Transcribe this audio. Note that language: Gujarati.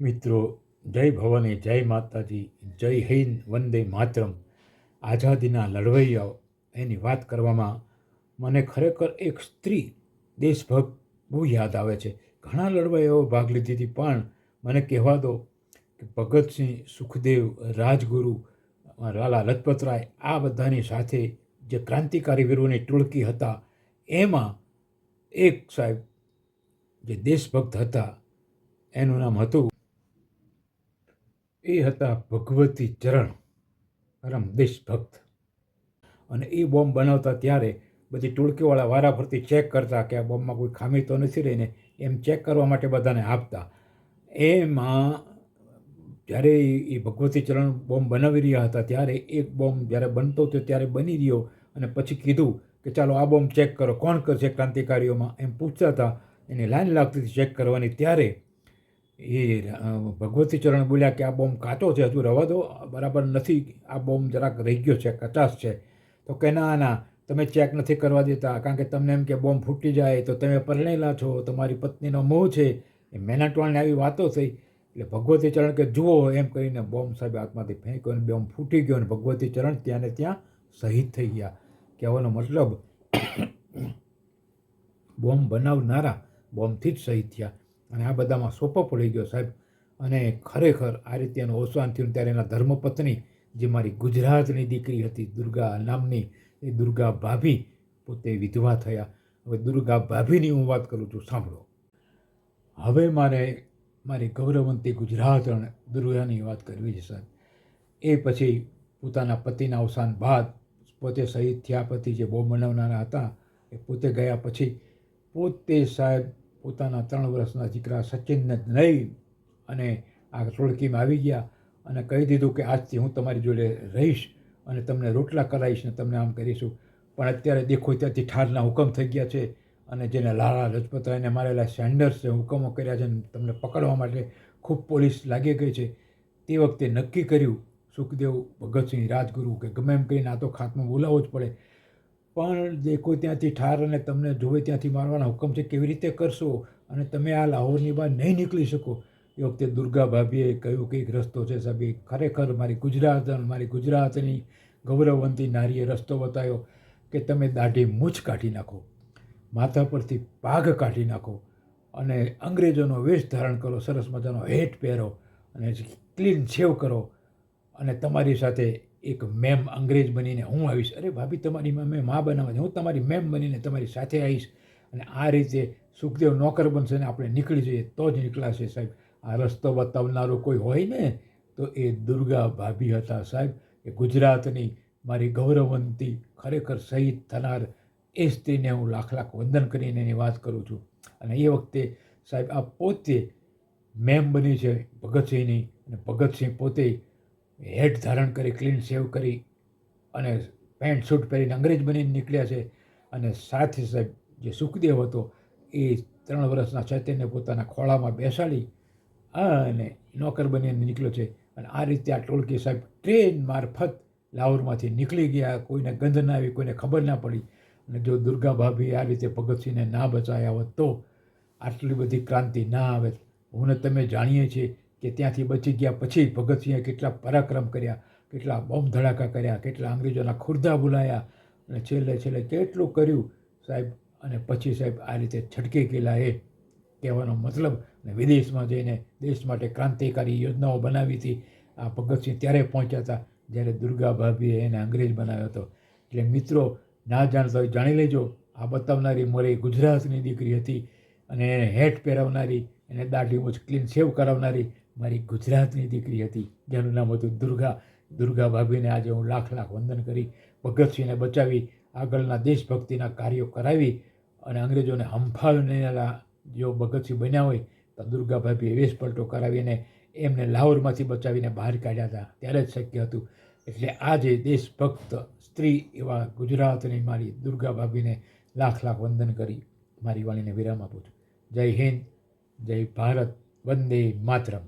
મિત્રો, જય ભવાની, જય માતાજી, જય હિન્દ, વંદે માતરમ. આઝાદીના લડવૈયાઓ, એની વાત કરવામાં મને ખરેખર એક સ્ત્રી દેશભક્ત બહુ યાદ આવે છે. ઘણા લડવૈયાઓ ભાગ લીધી હતી, પણ મને કહેવા દો કે ભગતસિંહ સુખદેવ, રાજગુરુ, લાલા લજપતરાય, આ બધાની સાથે જે ક્રાંતિકારી વીરોની ટોળકી હતા, એમાં એક સાહેબ જે દેશભક્ત હતા, એનું નામ હતું એ હતા ભગવતી ચરણ, પરમ દેશભક્ત. અને એ બોમ્બ બનાવતા ત્યારે બધી ટોળકીવાળા વારા ફરતી ચેક કરતા કે આ બોમ્બમાં કોઈ ખામી તો નથી રહીને એમ ચેક કરવા માટે બધાને આપતા. એમાં જ્યારે એ ભગવતી ચરણ બોમ્બ બનાવી રહ્યા હતા, ત્યારે એક બોમ્બ જ્યારે બનતો હતો ત્યારે બની રહ્યો અને પછી કીધું કે ચાલો આ બોમ્બ ચેક કરો. કોણ કરશે ક્રાંતિકારીઓમાં? એમ પૂછતા હતા. એની લાઈન લાગતી હતી ચેક કરવાની. ત્યારે એ ભગવતી ચરણ બોલ્યા કે આ બોમ્બ કાચો છે, હજુ રવા દો. બરાબર નથી, આ બોમ્બ જરાક રહી ગયો છે, કચાશ છે. તો કે ના ના, તમે ચેક નથી કરવા દેતા. કારણ કે તમને એમ કે બોમ્બ ફૂટી જાય, તો તમે પરણેલા છો તમારી પત્નીનો મોહ છે. એ મેનાટવાળને આવી વાતો થઈ. એટલે ભગવતી ચરણ કે જુઓ, એમ કરીને બોમ્બ સાહેબ હાથમાંથી ફેંક્યો અને બોમ્બ ફૂટી ગયો અને ભગવતી ચરણ ત્યાં ને ત્યાં શહીદ થઈ ગયા. કહેવાનો મતલબ, બોમ્બ બનાવનારા બોમ્બથી જ શહીદ થયા. અને આ બધામાં સોપો પડી ગયો સાહેબ. અને ખરેખર આ રીતે એનું અવસાન થયું ત્યારે એના ધર્મપત્ની જે મારી ગુજરાતની દીકરી હતી, દુર્ગા નામની એ દુર્ગા ભાભી, પોતે વિધવા થયા. હવે દુર્ગા ભાભીની હું વાત કરું છું, સાંભળો. હવે મારે મારી ગૌરવંતી ગુજરાત દુર્ગાની વાત કરવી છે, સાહેબ. એ પછી પોતાના પતિના અવસાન બાદ પોતે શહીદ થયા પછી જે બહુ મનાવનારા હતા, એ પોતે ગયા પછી પોતે સાહેબ પોતાના ત્રણ વર્ષના દીકરા સચિનને લઈ અને આ સોળકીમાં આવી ગયા અને કહી દીધું કે આજથી હું તમારી જોડે રહીશ અને તમને રોટલા કરાવીશ ને તમને આમ કરીશું. પણ અત્યારે દેખો ત્યાંથી ઠારના હુકમ થઈ ગયા છે અને જેને લાલા લજપતરાયને મારેલા સેન્ડર્સે હુકમો કર્યા છે ને તમને પકડવા માટે ખૂબ પોલીસ લાગી ગઈ છે. તે વખતે નક્કી કર્યું, સુખદેવ ભગતસિંહ રાજગુરુ કે ગમે એમ કરીને આ તો ખાતમાં બોલાવવો જ પડે. પણ જે કોઈ ત્યાંથી ઠાર અને તમને જોવે ત્યાંથી મારવાના હુકમ છે, કેવી રીતે કરશો અને તમે આ લાહોરની બહાર નહીં નીકળી શકો? એ વખતે દુર્ગા ભાભીએ કહ્યું કે એક રસ્તો છે સાહેબ ખરેખર મારી ગુજરાત મારી ગુજરાતની ગૌરવવંતી નારીએ રસ્તો બતાવ્યો કે તમે દાઢી મૂછ કાઢી નાખો, માથા પરથી પાઘ કાઢી નાખો અને અંગ્રેજોનો વેશ ધારણ કરો, સરસ મજાનો હેટ પહેરો અને ક્લીન શેવ કરો અને તમારી સાથે એક મેમ અંગ્રેજ બનીને હું આવીશ. અરે ભાભી, તમારી મેં મા બનાવવા હું તમારી મેમ બનીને તમારી સાથે આવીશ. અને આ રીતે સુખદેવ નોકર બનશે ને આપણે નીકળી જઈએ. તો જ નીકળાશે સાહેબ. આ રસ્તો બતાવનારો કોઈ હોય ને, તો એ દુર્ગા ભાભી હતા સાહેબ. એ ગુજરાતની મારી ગૌરવવંતી, ખરેખર શહીદ થનાર એ સ્ત્રીને હું લાખ લાખ વંદન કરીને એની વાત કરું છું. અને એ વખતે સાહેબ આ પોતે મેમ બની છે, ભગતસિંહની. અને ભગતસિંહ પોતે હેડ ધારણ કરી, ક્લીન સેવ કરી અને પેન્ટ શૂટ પહેરીને અંગ્રેજ બનીને નીકળ્યા છે. અને સાથે સાહેબ જે સુખદેવ હતો, એ ત્રણ વર્ષના ચૈતન્ય પોતાના ખોળામાં બેસાડી અને નોકર બનીને નીકળ્યો છે. અને આ રીતે આ ટોળકી સાહેબ ટ્રેન મારફત લાહોરમાંથી નીકળી ગયા. કોઈને ગંધ ના આવી, કોઈને ખબર ના પડી. અને જો દુર્ગા ભાભી આ રીતે ભગતસિંહને ના બચાવ્યા હોત તો આટલી બધી ક્રાંતિ ના આવે. હું ને તમે જાણીએ છીએ કે ત્યાંથી બચી ગયા પછી ભગતસિંહે કેટલા પરાક્રમ કર્યા, કેટલા બોમ્બ ધડાકા કર્યા, કેટલા અંગ્રેજોના ખુરદા બોલાયા અને છેલ્લે છેલ્લે કેટલું કર્યું સાહેબ? અને પછી સાહેબ આ રીતે છટકી ગયેલા એ કહેવાનો મતલબ અને વિદેશમાં જઈને દેશ માટે ક્રાંતિકારી યોજનાઓ બનાવી હતી. આ ભગતસિંહ ત્યારે પહોંચ્યા હતા જ્યારે દુર્ગા ભાભીએ એને અંગ્રેજ બનાવ્યો હતો. એટલે મિત્રો, ના જાણતા હોય જાણી લેજો, આ બતાવનારી મોરે ગુજરાતની દીકરી હતી અને એને હેટ પહેરાવનારી, એને દાઢી મૂછ ક્લીન સેવ કરાવનારી મારી ગુજરાતની દીકરી હતી. જેનું નામ હતું દુર્ગા. દુર્ગા ભાભીને આજે હું લાખ લાખ વંદન કરી, ભગતસિંહને બચાવી, આગળના દેશભક્તિના કાર્યો કરાવી અને અંગ્રેજોને હંફાવનારા જો ભગતસિંહ બન્યા હોય તો દુર્ગા ભાભીએ વેશ કરાવીને એમને લાહોરમાંથી બચાવીને બહાર કાઢ્યા હતા. ત્યારે જ શક્ય હતું. એટલે આજે દેશભક્ત સ્ત્રી એવા ગુજરાતની મારી દુર્ગા ભાભીને લાખ લાખ વંદન કરી. મારી વાણીને વિરામ આપું છું. જય હિન્દ, જય ભારત, વંદે માતરમ.